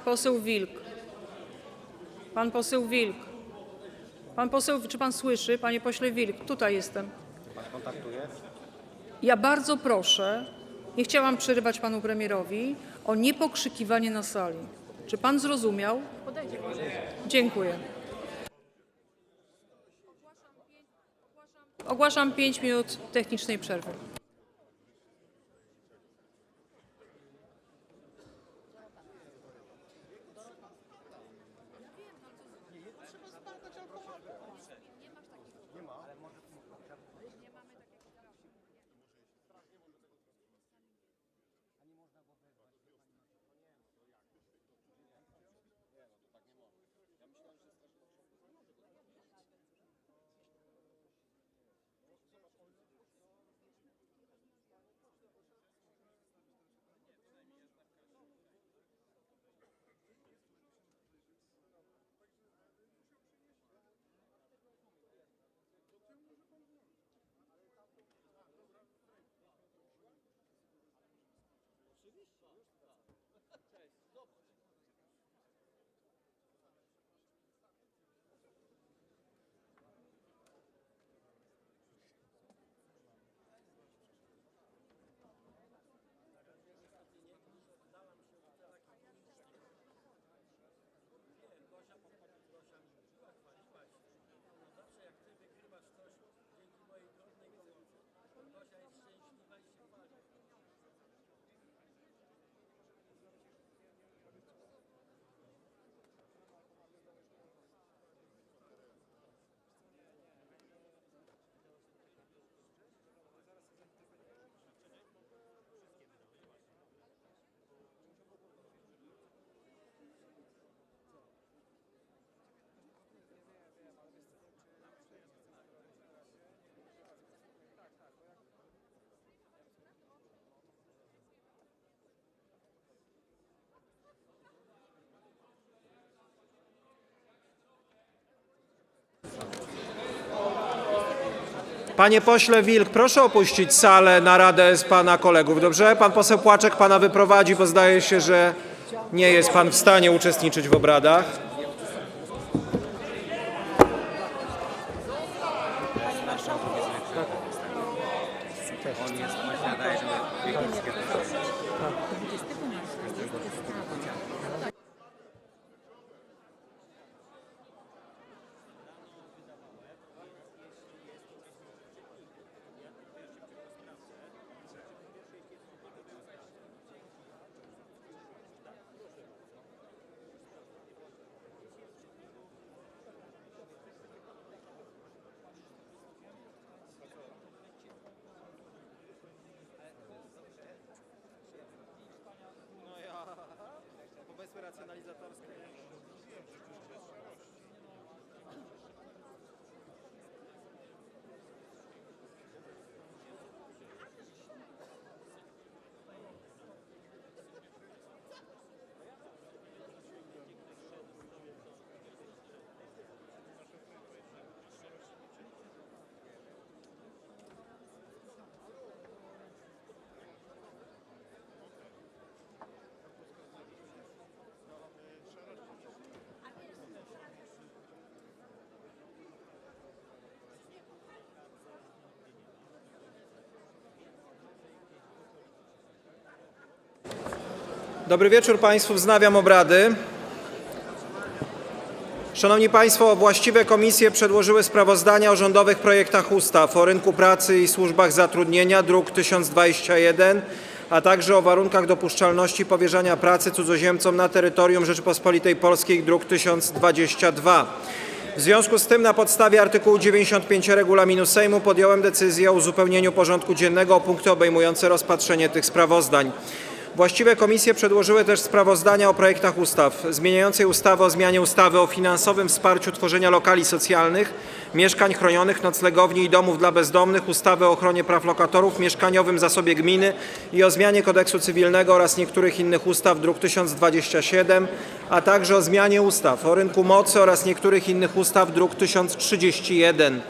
Pan poseł Wilk. Pan poseł Wilk. Pan poseł, czy pan słyszy? Panie pośle Wilk, tutaj jestem. Pan kontaktuje? Ja bardzo proszę, nie chciałam przerywać panu premierowi, o niepokrzykiwanie na sali. Czy pan zrozumiał? Dziękuję. Ogłaszam 5 minut technicznej przerwy. Panie pośle Wilk, proszę opuścić salę na radę z pana kolegów, dobrze? Pan poseł Płaczek pana wyprowadzi, bo zdaje się, że nie jest pan w stanie uczestniczyć w obradach. Dobry wieczór Państwu, wznawiam obrady. Szanowni Państwo, właściwe komisje przedłożyły sprawozdania o rządowych projektach ustaw o rynku pracy i służbach zatrudnienia, druk 1021, a także o warunkach dopuszczalności powierzania pracy cudzoziemcom na terytorium Rzeczypospolitej Polskiej, druk 1022. W związku z tym na podstawie artykułu 95 regulaminu Sejmu podjąłem decyzję o uzupełnieniu porządku dziennego o punkty obejmujące rozpatrzenie tych sprawozdań. Właściwe komisje przedłożyły też sprawozdania o projektach ustaw zmieniającej ustawę o zmianie ustawy o finansowym wsparciu tworzenia lokali socjalnych, mieszkań chronionych, noclegowni i domów dla bezdomnych, ustawy o ochronie praw lokatorów, mieszkaniowym zasobie gminy i o zmianie kodeksu cywilnego oraz niektórych innych ustaw, druk 1027, a także o zmianie ustaw o rynku mocy oraz niektórych innych ustaw, druk 1031.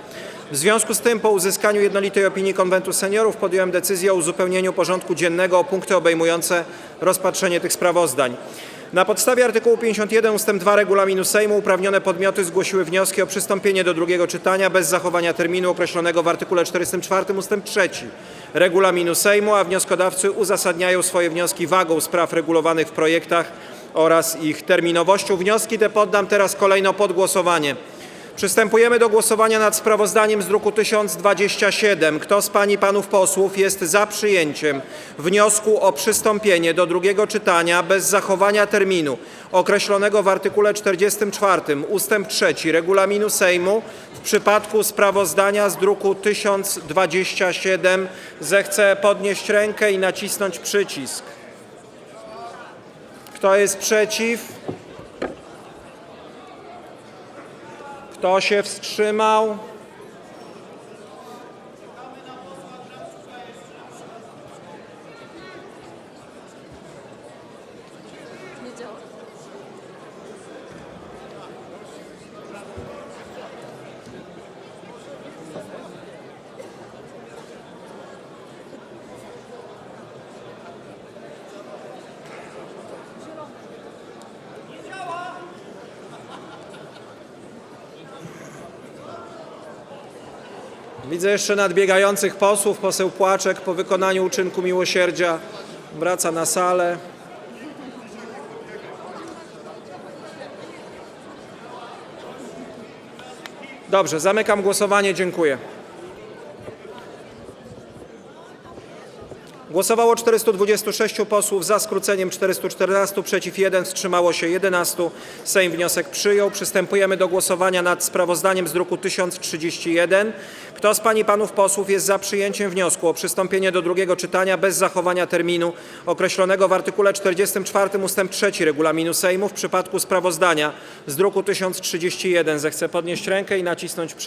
W związku z tym po uzyskaniu jednolitej opinii Konwentu Seniorów podjąłem decyzję o uzupełnieniu porządku dziennego o punkty obejmujące rozpatrzenie tych sprawozdań. Na podstawie artykułu 51 ust. 2 regulaminu Sejmu uprawnione podmioty zgłosiły wnioski o przystąpienie do drugiego czytania bez zachowania terminu określonego w artykule 44 ust. 3 regulaminu Sejmu, a wnioskodawcy uzasadniają swoje wnioski wagą spraw regulowanych w projektach oraz ich terminowością. Wnioski te poddam teraz kolejno pod głosowanie. Przystępujemy do głosowania nad sprawozdaniem z druku 1027. Kto z pań i panów posłów jest za przyjęciem wniosku o przystąpienie do drugiego czytania bez zachowania terminu określonego w artykule 44 ust. 3 regulaminu Sejmu w przypadku sprawozdania z druku 1027 zechce podnieść rękę i nacisnąć przycisk. Kto jest przeciw? Kto się wstrzymał? Widzę jeszcze nadbiegających posłów. Poseł Płaczek po wykonaniu uczynku miłosierdzia wraca na salę. Dobrze, zamykam głosowanie. Dziękuję. Głosowało 426 posłów, za skróceniem 414, przeciw 1, wstrzymało się 11. Sejm wniosek przyjął. Przystępujemy do głosowania nad sprawozdaniem z druku 1031. Kto z pań i panów posłów jest za przyjęciem wniosku o przystąpienie do drugiego czytania bez zachowania terminu określonego w artykule 44 ust. 3 regulaminu Sejmu w przypadku sprawozdania z druku 1031? Zechce podnieść rękę i nacisnąć przycisk.